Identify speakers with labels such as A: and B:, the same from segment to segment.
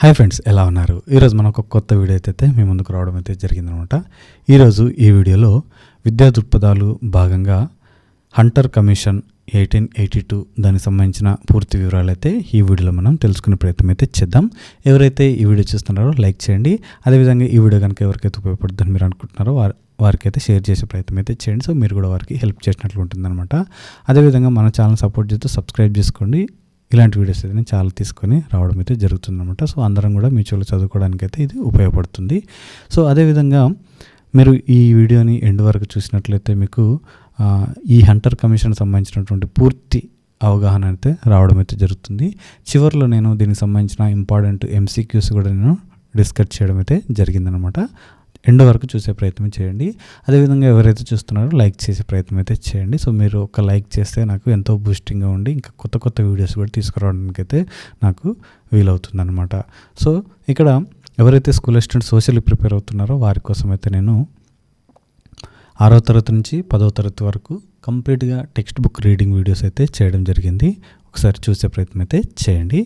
A: Hi friends ఎలా ఉన్నారు? ఈరోజు మనం ఒక కొత్త వీడియో అయితే మీ ముందుకు రావడం అయితే జరిగిందనమాట. ఈరోజు ఈ వీడియోలో విద్యా దృక్పథాలు భాగంగా Hunter commission eighteen eighty two దానికి సంబంధించిన పూర్తి వివరాలు అయితే ఈ వీడియోలో మనం తెలుసుకునే ప్రయత్నం అయితే చేద్దాం. ఎవరైతే ఈ వీడియో చూస్తున్నారో లైక్ చేయండి. అదేవిధంగా ఈ వీడియో కనుక ఎవరికైతే ఉపయోగపడుతుందని మీరు అనుకుంటున్నారో వారి వారికైతే షేర్ చేసే ప్రయత్నం అయితే చేయండి. సో మీరు కూడా వారికి హెల్ప్ చేసినట్లు ఉంటుందన్నమాట అదేవిధంగా మన ఛానల్ సపోర్ట్ చేస్తూ సబ్స్క్రైబ్ చేసుకోండి. ఇలాంటి వీడియోస్ అయితే నేను చాలా తీసుకొని రావడం అయితే జరుగుతుందన్నమాట. సో అందరం కూడా మ్యూచువల్ చదువుకోవడానికి అయితే ఇది ఉపయోగపడుతుంది. సో అదేవిధంగా మీరు ఈ వీడియోని ఎండ్ వరకు చూసినట్లయితే మీకు ఈ హంటర్ కమిషన్ సంబంధించినటువంటి పూర్తి అవగాహన అయితే రావడం అయితే జరుగుతుంది. చివరిలో నేను దీనికి సంబంధించిన ఇంపార్టెంట్ ఎంసీక్యూస్ కూడా నేను డిస్కస్ చేయడం అయితే జరిగిందనమాట ఎండ్ వరకు చూసే ప్రయత్నం చేయండి. అదేవిధంగా ఎవరైతే చూస్తున్నారో లైక్ చేసే ప్రయత్నం అయితే చేయండి. సో మీరు ఒక లైక్ చేస్తే నాకు ఎంతో బూస్టింగ్గా ఉండి ఇంకా కొత్త కొత్త వీడియోస్ కూడా తీసుకురావడానికి అయితే నాకు వీలవుతుందనమాట సో ఇక్కడ ఎవరైతే స్కూల్ అసిస్టెంట్ సోషల్ ప్రిపేర్ అవుతున్నారో వారి కోసం అయితే నేను ఆరో తరగతి నుంచి పదో తరగతి వరకు కంప్లీట్గా టెక్స్ట్ బుక్ రీడింగ్ వీడియోస్ అయితే చేయడం జరిగింది. ఒకసారి చూసే ప్రయత్నం అయితే చేయండి.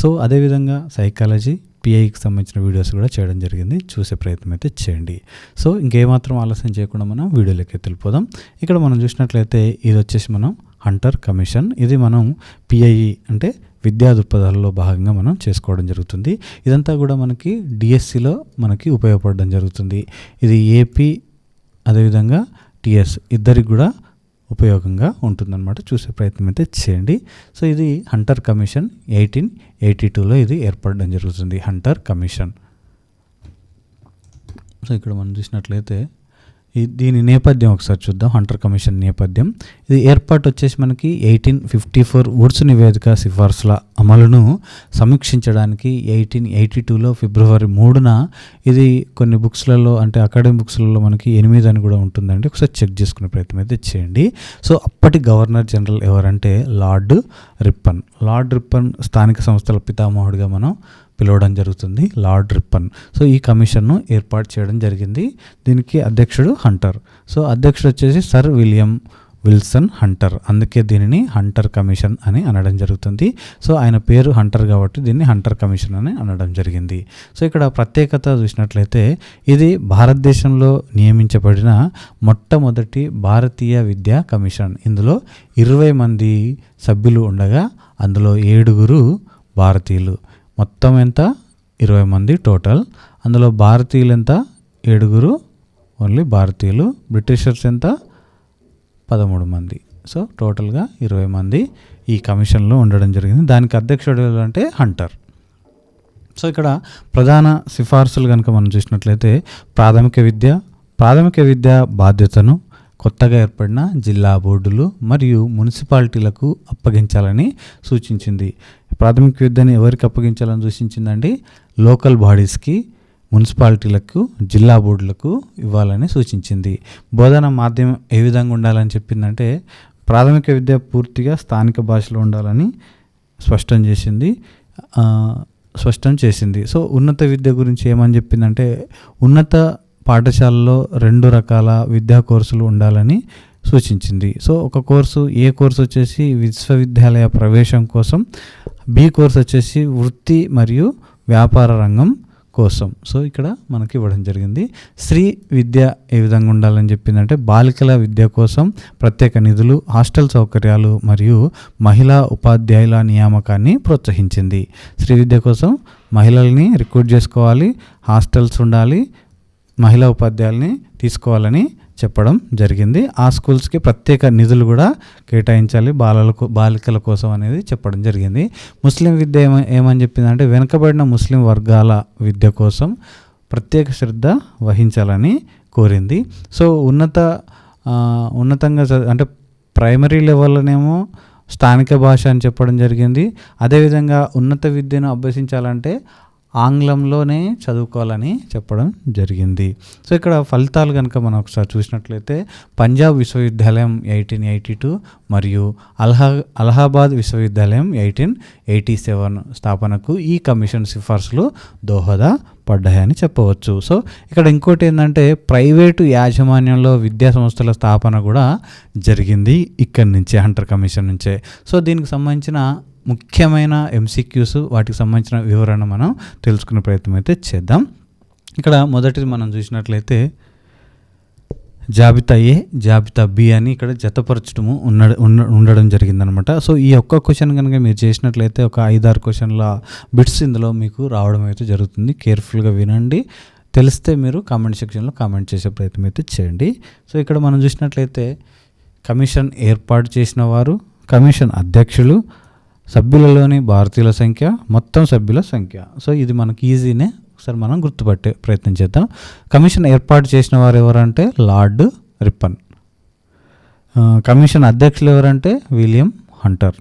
A: సో అదేవిధంగా సైకాలజీ పిఐకి సంబంధించిన వీడియోస్ కూడా చేయడం జరిగింది. చూసే ప్రయత్నం అయితే చేయండి. సో ఇంకేమాత్రం ఆలస్యం చేయకుండా మనం వీడియోలోకి వెళ్ళిపోదాం. ఇక్కడ మనం చూసినట్లయితే ఇది వచ్చేసి మనం హంటర్ కమిషన్ ఇది మనం పిఐఈ అంటే విద్యా దృక్పథాలలో భాగంగా మనం చేసుకోవడం జరుగుతుంది. ఇదంతా కూడా మనకి డిఎస్సిలో మనకి ఉపయోగపడడం జరుగుతుంది. ఇది ఏపీ అదేవిధంగా టిఎస్ ఇద్దరికి కూడా ఉపయోగంగా ఉంటుందన్నమాట. చూసే ప్రయత్నం అయితే చేయండి. సో ఇది హంటర్ కమిషన్ ఎయిటీన్ ఎయిటీ టూలో ఇది ఏర్పడడం జరుగుతుంది. హంటర్ కమిషన్ సో ఇక్కడ మనం చూసినట్లయితే ఈ దీని నేపథ్యం ఒకసారి చూద్దాం. హంటర్ కమిషన్ నేపథ్యం. ఇది ఏర్పాటు వచ్చేసి మనకి ఎయిటీన్ ఫిఫ్టీ ఫోర్ వుడ్స్ నివేదిక సిఫార్సుల అమలును సమీక్షించడానికి ఎయిటీన్ ఎయిటీ టూలో ఫిబ్రవరి మూడున ఇది కొన్ని బుక్స్లలో అంటే అకాడమిక్ బుక్స్లలో మనకి ఎనిమిది అని కూడా ఉంటుందండి. ఒకసారి చెక్ చేసుకునే ప్రయత్నం అయితే చేయండి. సో అప్పటి గవర్నర్ జనరల్ ఎవరంటే లార్డ్ రిప్పన్. లార్డ్ రిప్పన్ స్థానిక సంస్థల పితామహుడిగా మనం పిలవడం జరుగుతుంది లార్డ్ రిప్పన్. సో ఈ కమిషన్ను ఏర్పాటు చేయడం జరిగింది. దీనికి అధ్యక్షుడు హంటర్. సో అధ్యక్షుడు వచ్చేసి సర్ విలియం విల్సన్ హంటర్. అందుకే దీనిని హంటర్ కమిషన్ అని అనడం జరుగుతుంది. సో ఆయన పేరు హంటర్ కాబట్టి దీన్ని హంటర్ కమిషన్ అని అనడం జరిగింది. సో ఇక్కడ ప్రత్యేకత చూసినట్లయితే ఇది భారతదేశంలో నియమించబడిన మొట్టమొదటి భారతీయ విద్యా కమిషన్. ఇందులో ఇరవై మంది సభ్యులు ఉండగా అందులో ఏడుగురు భారతీయులు. మొత్తం ఎంత? ఇరవై మంది టోటల్. అందులో భారతీయులు ఎంత? ఏడుగురు. ఓన్లీ భారతీయులు. బ్రిటిషర్స్ ఎంత? పదమూడు మంది. సో టోటల్గా ఇరవై మంది ఈ కమిషన్లో ఉండడం జరిగింది. దానికి అధ్యక్షుడు అంటే హంటర్. సో ఇక్కడ ప్రధాన సిఫార్సులు కనుక మనం చూసినట్లయితే ప్రాథమిక విద్య ప్రాథమిక విద్య బాధ్యతను కొత్తగా ఏర్పడిన జిల్లా బోర్డులు మరియు మున్సిపాలిటీలకు అప్పగించాలని సూచించింది. ప్రాథమిక విద్యను ఎవరికి అప్పగించాలని సూచించిందండి? లోకల్ బాడీస్కి మున్సిపాలిటీలకు జిల్లా బోర్డులకు ఇవ్వాలని సూచించింది. బోధన మాధ్యమం ఏ విధంగా ఉండాలని చెప్పిందంటే ప్రాథమిక విద్య పూర్తిగా స్థానిక భాషలో ఉండాలని స్పష్టం చేసింది. స్పష్టం చేసింది. సో ఉన్నత విద్య గురించి ఏమని చెప్పిందంటే ఉన్నత పాఠశాలలో రెండు రకాల విద్యా కోర్సులు ఉండాలని సూచించింది. సో ఒక కోర్సు ఏ కోర్సు వచ్చేసి విశ్వవిద్యాలయ ప్రవేశం కోసం బి కోర్స్ వచ్చేసి వృత్తి మరియు వ్యాపార రంగం కోసం. సో ఇక్కడ మనకి ఇవ్వడం జరిగింది. స్త్రీ విద్య ఏ విధంగా ఉండాలని చెప్పిందంటే బాలికల విద్య కోసం ప్రత్యేక నిధులు హాస్టల్ సౌకర్యాలు మరియు మహిళా ఉపాధ్యాయుల నియామకాన్ని ప్రోత్సహించింది. స్త్రీ విద్య కోసం మహిళల్ని రిక్రూట్ చేసుకోవాలి హాస్టల్స్ ఉండాలి మహిళా ఉపాధ్యాయుల్ని తీసుకోవాలని చెప్పడం జరిగింది. ఆ స్కూల్స్కి ప్రత్యేక నిధులు కూడా కేటాయించాలి. బాలలకు బాలికల కోసం అనేది చెప్పడం జరిగింది. ముస్లిం విద్య ఏమ ఏమని చెప్పిందంటే వెనుకబడిన ముస్లిం వర్గాల విద్య కోసం ప్రత్యేక శ్రద్ధ వహించాలని కోరింది. సో ఉన్నత ఉన్నతంగా చ- అంటే ప్రైమరీ లెవెల్లోనేమో స్థానిక భాష అని చెప్పడం జరిగింది. అదేవిధంగా ఉన్నత విద్యను అభ్యసించాలంటే ఆంగ్లంలోనే చదువుకోవాలని చెప్పడం జరిగింది. సో ఇక్కడ ఫలితాలు కనుక మనం ఒకసారి చూసినట్లయితే పంజాబ్ విశ్వవిద్యాలయం ఎయిటీన్ ఎయిటీ టూ మరియు అల్హా అలహాబాద్ విశ్వవిద్యాలయం ఎయిటీన్ ఎయిటీ సెవెన్ స్థాపనకు ఈ కమిషన్ సిఫార్సులు దోహద పడ్డాయని చెప్పవచ్చు. సో ఇక్కడ ఇంకోటి ఏంటంటే ప్రైవేటు యాజమాన్యంలో విద్యా సంస్థల స్థాపన కూడా జరిగింది ఇక్కడి నుంచే హంటర్ కమిషన్ నుంచే. సో దీనికి సంబంధించిన ముఖ్యమైన ఎంసీక్యూస్ వాటికి సంబంధించిన వివరణ మనం తెలుసుకునే ప్రయత్నం అయితే చేద్దాం. ఇక్కడ మొదటిది మనం చూసినట్లయితే జాబితా ఏ జాబితా బి అని ఇక్కడ జతపరచడము ఉన్న ఉండడం జరిగిందనమాట. సో ఈ ఒక్క క్వశ్చన్ కనుక మీరు చేసినట్లయితే ఒక ఐదారు క్వశ్చన్ల బిట్స్ ఇందులో మీకు రావడం అయితే జరుగుతుంది. కేర్ఫుల్గా వినండి. తెలిస్తే మీరు కామెంట్ సెక్షన్లో కామెంట్ చేసే ప్రయత్నం అయితే చేయండి. సో ఇక్కడ మనం చూసినట్లయితే కమిషన్ ఏర్పాటు చేసిన వారు కమిషన్ అధ్యక్షులు సభ్యులలోని భారతీయుల సంఖ్య మొత్తం సభ్యుల సంఖ్య. సో ఇది మనకి ఈజీనే. ఒకసారి మనం గుర్తుపట్టే ప్రయత్నం చేద్దాం. కమిషన్ ఏర్పాటు చేసిన వారు ఎవరంటే లార్డ్ రిప్పన్. కమిషన్ అధ్యక్షులు ఎవరంటే విలియం హంటర్.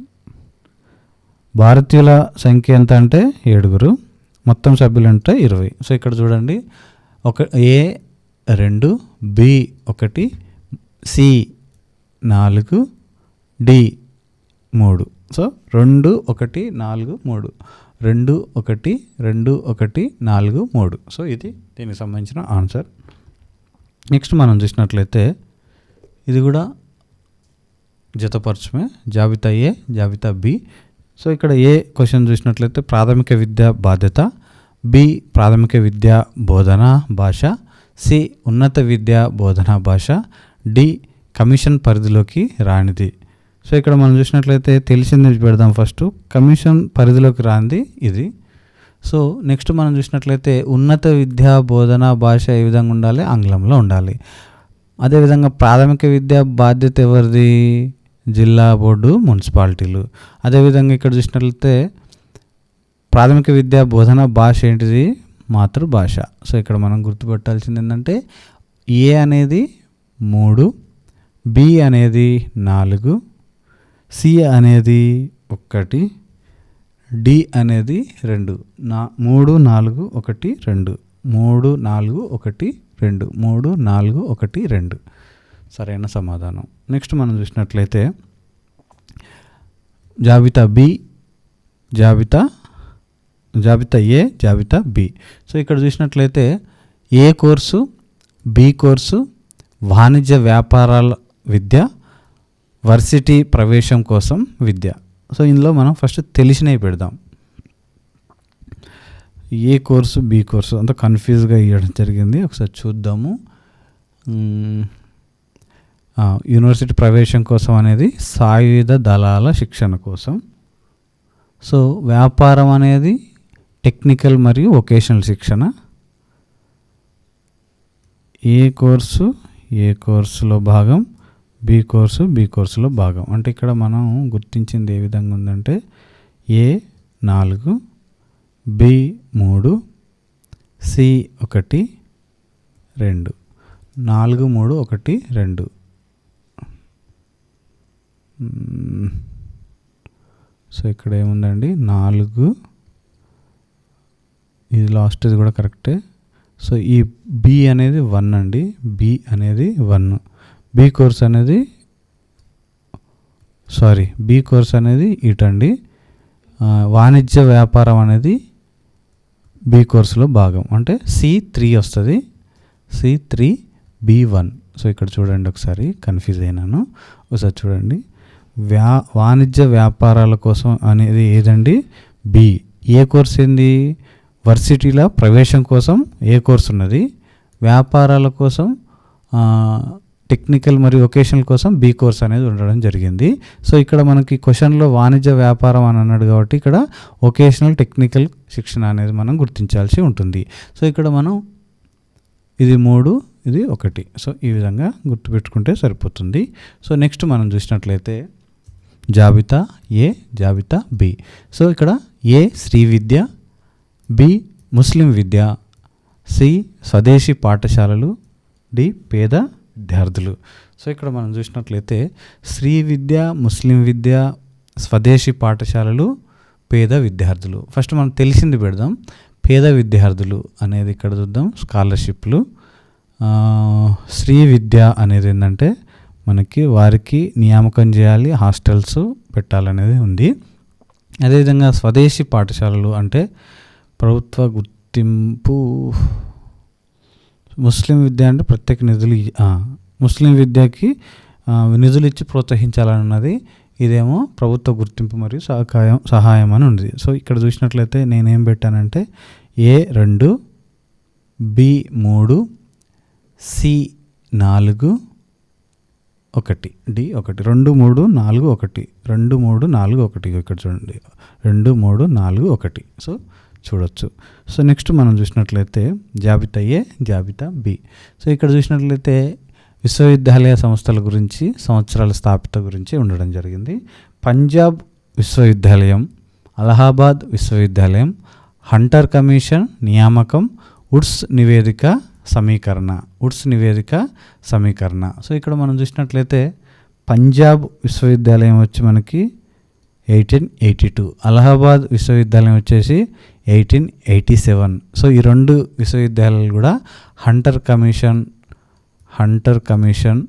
A: భారతీయుల సంఖ్య ఎంత అంటే ఏడుగురు. మొత్తం సభ్యులు అంటే ఇరవై. సో ఇక్కడ చూడండి. ఒక ఏ రెండు బి ఒకటి సి నాలుగు డి మూడు. సో రెండు ఒకటి నాలుగు మూడు. రెండు ఒకటి రెండు ఒకటి నాలుగు మూడు. సో ఇది దీనికి సంబంధించిన ఆన్సర్. నెక్స్ట్ మనం చూసినట్లయితే ఇది కూడా జతపరచమే. జాబితా ఏ జాబితా బి. సో ఇక్కడ ఏ క్వశ్చన్ చూసినట్లయితే ప్రాథమిక విద్య బాధ్యత బి ప్రాథమిక విద్య బోధన భాష సి ఉన్నత విద్య బోధన భాష డి కమిషన్ పరిధిలోకి రానిది. సో ఇక్కడ మనం చూసినట్లయితే తెలిసింది పెడదాం ఫస్ట్. కమిషన్ పరిధిలోకి రాంది ఇది. సో నెక్స్ట్ మనం చూసినట్లయితే ఉన్నత విద్యా బోధన భాష ఏ విధంగా ఉండాలి? ఆంగ్లంలో ఉండాలి. అదేవిధంగా ప్రాథమిక విద్య బాధ్యత ఎవరిది? జిల్లా బోర్డు మున్సిపాలిటీలు. అదేవిధంగా ఇక్కడ చూసినట్లయితే ప్రాథమిక విద్యా బోధన భాష ఏంటిది? మాతృభాష. సో ఇక్కడ మనం గుర్తుపెట్టాల్సింది ఏంటంటే ఏ అనేది మూడు బి అనేది నాలుగు సి అనేది ఒకటి డి అనేది రెండు. నా మూడు నాలుగు ఒకటి రెండు. మూడు నాలుగు ఒకటి రెండు. మూడు నాలుగు ఒకటి రెండు. సరైన సమాధానం. నెక్స్ట్ మనం చూసినట్లయితే జాబితా బి జాబితా జాబితా ఏ జాబితా బి. సో ఇక్కడ చూసినట్లయితే ఏ కోర్సు బి కోర్సు వాణిజ్య వ్యాపారాల విద్య వర్సిటీ ప్రవేశం కోసం విద్య. సో ఇందులో మనం ఫస్ట్ తెలిసినవి పెడదాం. A course B course? అంత కన్ఫ్యూజ్గా ఇవ్వడం జరిగింది. ఒకసారి చూద్దాము. యూనివర్సిటీ ప్రవేశం కోసం అనేది సాయుధ దళాల శిక్షణ కోసం. సో వ్యాపారం అనేది టెక్నికల్ మరియు వొకేషనల్ శిక్షణ. ఏ కోర్సు? ఏ కోర్సులో భాగం? బి కోర్సు బి కోర్సులో భాగం. అంటే ఇక్కడ మనం గుర్తించింది ఏ విధంగా ఉందంటే ఏ నాలుగు బి మూడు సి ఒకటి రెండు. నాలుగు మూడు ఒకటి రెండు. సో ఇక్కడ ఏముందండి? నాలుగు. ఇది లాస్ట్ ఇది కూడా కరెక్టే. సో ఈ బి అనేది వన్ అండి. బి అనేది వన్. బి కోర్స్ అనేది సారీ బి కోర్స్ అనేది ఇటండి. వాణిజ్య వ్యాపారం అనేది బి కోర్సులో భాగం. అంటే సి త్రీ వస్తుంది. C three B one. So ఇక్కడ చూడండి ఒకసారి కన్ఫ్యూజ్ అయినాను. ఒకసారి చూడండి. వ్యా వాణిజ్య వ్యాపారాల కోసం అనేది ఏదండి? బి. ఏ కోర్స్ ఏంది? వర్సిటీల ప్రవేశం కోసం ఏ కోర్స్ ఉన్నది? వ్యాపారాల కోసం టెక్నికల్ మరియు వొకేషనల్ కోసం బీ కోర్స్ అనేది ఉండడం జరిగింది. సో ఇక్కడ మనకి క్వశ్చన్లో వాణిజ్య వ్యాపారం అని అన్నాడు కాబట్టి ఇక్కడ వొకేషనల్ టెక్నికల్ శిక్షణ అనేది మనం గుర్తించాల్సి ఉంటుంది. సో ఇక్కడ మనం ఇది మూడు ఇది ఒకటి. సో ఈ విధంగా గుర్తుపెట్టుకుంటే సరిపోతుంది. సో నెక్స్ట్ మనం చూసినట్లయితే జాబితా ఏ జాబితా బి సో ఇక్కడ ఏ శ్రీ విద్య బి ముస్లిం విద్య సి స్వదేశీ పాఠశాలలు డి పేద విద్యార్థులు. సో ఇక్కడ మనం చూసినట్లయితే శ్రీ విద్య ముస్లిం విద్య స్వదేశీ పాఠశాలలు పేద విద్యార్థులు. ఫస్ట్ మనం తెలిసింది పెడదాం. పేద విద్యార్థులు అనేది ఇక్కడ చూద్దాం. స్కాలర్షిప్లు. శ్రీ విద్య అనేది ఏంటంటే మనకి వారికి నియామకం చేయాలి హాస్టల్స్ పెట్టాలనేది ఉంది. అదేవిధంగా స్వదేశీ పాఠశాలలు అంటే ప్రభుత్వ గుర్తింపు ముస్లిం విద్య అంటే ప్రత్యేక నిధులు ముస్లిం విద్యకి నిధులు ఇచ్చి ప్రోత్సహించాలన్నది ఇదేమో ప్రభుత్వ గుర్తింపు మరియు సహకాయం సహాయం అని ఉంది సో ఇక్కడ చూసినట్లయితే నేనేం పెట్టానంటే ఏ రెండు బి మూడు సి నాలుగు ఒకటి. డి ఒకటి. రెండు మూడు నాలుగు ఒకటి. రెండు మూడు నాలుగు ఒకటి. ఇక్కడ చూడండి. రెండు మూడు నాలుగు ఒకటి. సో చూడొచ్చు. సో నెక్స్ట్ మనం చూసినట్లయితే జాబితా ఏ జాబితా బి. సో ఇక్కడ చూసినట్లయితే విశ్వవిద్యాలయ సంస్థల గురించి సంవత్సరాల స్థాపిత గురించి ఉండడం జరిగింది. పంజాబ్ విశ్వవిద్యాలయం అలహాబాద్ విశ్వవిద్యాలయం హంటర్ కమిషన్ నియామకం ఉడ్స్ నివేదిక సమీకరణ ఉడ్స్ నివేదిక సమీకరణ. సో ఇక్కడ మనం చూసినట్లయితే పంజాబ్ విశ్వవిద్యాలయం వచ్చి మనకి ఎయిటీన్ ఎయిటీ టూ. అలహాబాద్ విశ్వవిద్యాలయం వచ్చేసి ఎయిటీన్ ఎయిటీ సెవెన్. సో ఈ రెండు విశ్వవిద్యాలయాలు కూడా Hunter Commission Hunter Commission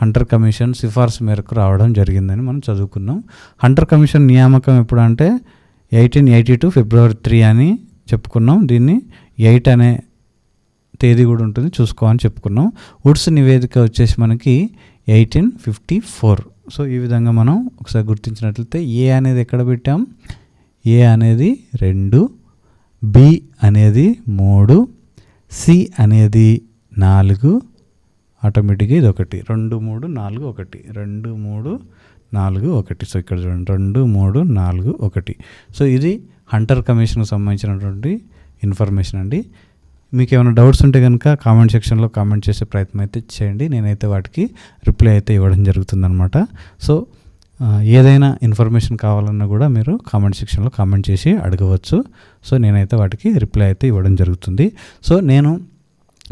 A: Hunter Commission సిఫార్సు మేరకు రావడం జరిగిందని మనం చదువుకున్నాం. హంటర్ కమిషన్ నియామకం ఎప్పుడు అంటే eighteen eighty two February three అని చెప్పుకున్నాం. దీన్ని ఎయిట్ అనే తేదీ కూడా ఉంటుంది. చూసుకోమని చెప్పుకున్నాం. వుడ్స్ నివేదిక వచ్చేసి మనకి ఎయిటీన్ ఫిఫ్టీ ఫోర్. సో ఈ విధంగా మనం ఒకసారి గుర్తించినట్లయితే ఏ అనేది ఎక్కడ పెట్టాం? ఏ అనేది రెండు బి అనేది మూడు సి అనేది నాలుగు ఆటోమేటిక్గా ఇది ఒకటి. రెండు మూడు నాలుగు ఒకటి. రెండు మూడు నాలుగు ఒకటి. సో ఇక్కడ చూడండి. రెండు మూడు నాలుగు ఒకటి. సో ఇది హంటర్ కమిషన్కి సంబంధించినటువంటి ఇన్ఫర్మేషన్ అండి. మీకు ఏమైనా డౌట్స్ ఉంటే కనుక కామెంట్ సెక్షన్లో కామెంట్ చేసే ప్రయత్నం అయితే చేయండి. నేనైతే వాటికి రిప్లై అయితే ఇవ్వడం జరుగుతుందనమాట సో ఏదైనా ఇన్ఫర్మేషన్ కావాలన్నా కూడా మీరు కామెంట్ సెక్షన్లో కామెంట్ చేసి అడగవచ్చు. సో నేనైతే వాటికి రిప్లై అయితే ఇవ్వడం జరుగుతుంది. సో నేను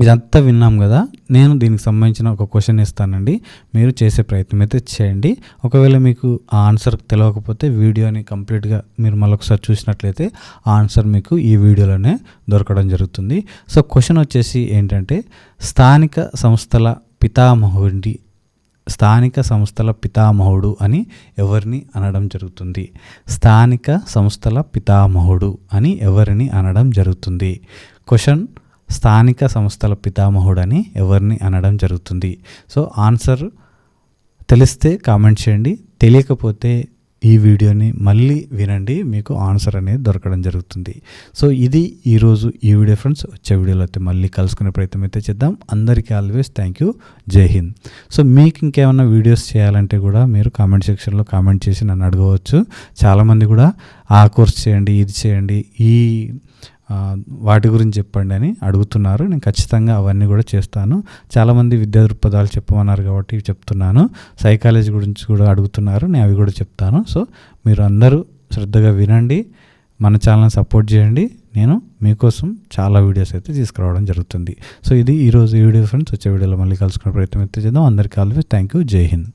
A: ఇదంతా విన్నాం కదా నేను దీనికి సంబంధించిన ఒక క్వశ్చన్ ఇస్తానండి. మీరు చేసే ప్రయత్నం అయితే చేయండి. ఒకవేళ మీకు ఆ ఆన్సర్ తెలియకపోతే వీడియోని కంప్లీట్గా మీరు మళ్ళొకసారి చూసినట్లయితే ఆ ఆన్సర్ మీకు ఈ వీడియోలోనే దొరకడం జరుగుతుంది. సో క్వశ్చన్ వచ్చేసి ఏంటంటే స్థానిక సంస్థల పితామహుడి స్థానిక సంస్థల పితామహుడు అని ఎవరిని అనడం జరుగుతుంది? స్థానిక సంస్థల పితామహుడు అని ఎవరిని అనడం జరుగుతుంది? క్వశ్చన్. స్థానిక సంస్థల పితామహుడు అని ఎవరిని అనడం జరుగుతుంది? సో ఆన్సర్ తెలిస్తే కామెంట్ చేయండి. తెలియకపోతే ఈ వీడియోని మళ్ళీ వినండి మీకు ఆన్సర్ అనేది దొరకడం జరుగుతుంది. సో ఇది ఈరోజు ఈ వీడియో ఫ్రెండ్స్. వచ్చే వీడియోలో అయితే మళ్ళీ కలుసుకునే ప్రయత్నం అయితే చేద్దాం. అందరికీ ఆల్వేస్ థ్యాంక్ యూ. జై హింద్. సో మీకు ఇంకేమైనా వీడియోస్ చేయాలంటే కూడా మీరు కామెంట్ సెక్షన్లో కామెంట్ చేసి నన్ను అడగవచ్చు. చాలామంది కూడా ఆ కోర్స్ చేయండి ఇది చేయండి ఈ వాటి గురించి చెప్పండి అని అడుగుతున్నారు. నేను ఖచ్చితంగా అవన్నీ కూడా చేస్తాను. చాలామంది విద్యా దృక్పథాలు చెప్పమన్నారు కాబట్టి చెప్తున్నాను. సైకాలజీ గురించి కూడా అడుగుతున్నారు. నేను అవి కూడా చెప్తాను. సో మీరు అందరూ శ్రద్ధగా వినండి. మన ఛానల్ని సపోర్ట్ చేయండి. నేను మీకోసం చాలా వీడియోస్ అయితే తీసుకురావడం జరుగుతుంది. సో ఇది ఈరోజు ఈ వీడియో ఫ్రెండ్స్. వచ్చే వీడియోలో మళ్ళీ కలుసుకునే ప్రయత్నం అయితే చేద్దాం. అందరికీ ఆల్వేస్ థ్యాంక్ యూ జై హింద్.